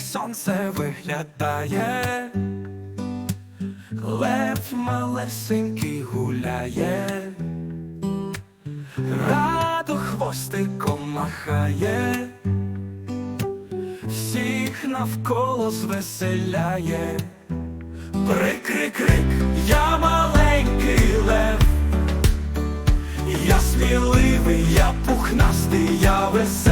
сонце виглядає, лев малесенький гуляє, радо хвостиком махає, всіх навколо звеселяє. Прикрик-крик, я маленький лев, я сміливий, я пухнастий, я веселий,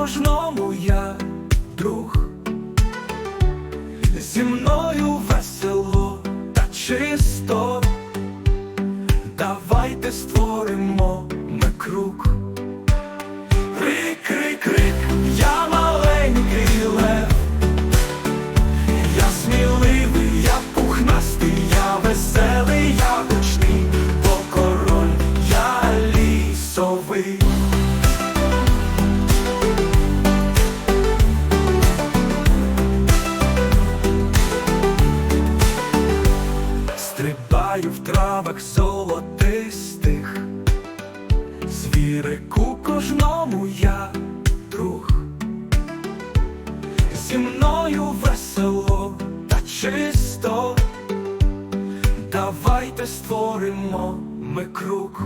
кожному я друг, зі мною весело та чисто, давайте створимо ми круг. В травах золотистих, звірику кожному я друг, зі мною весело та чисто, давайте створимо ми круг.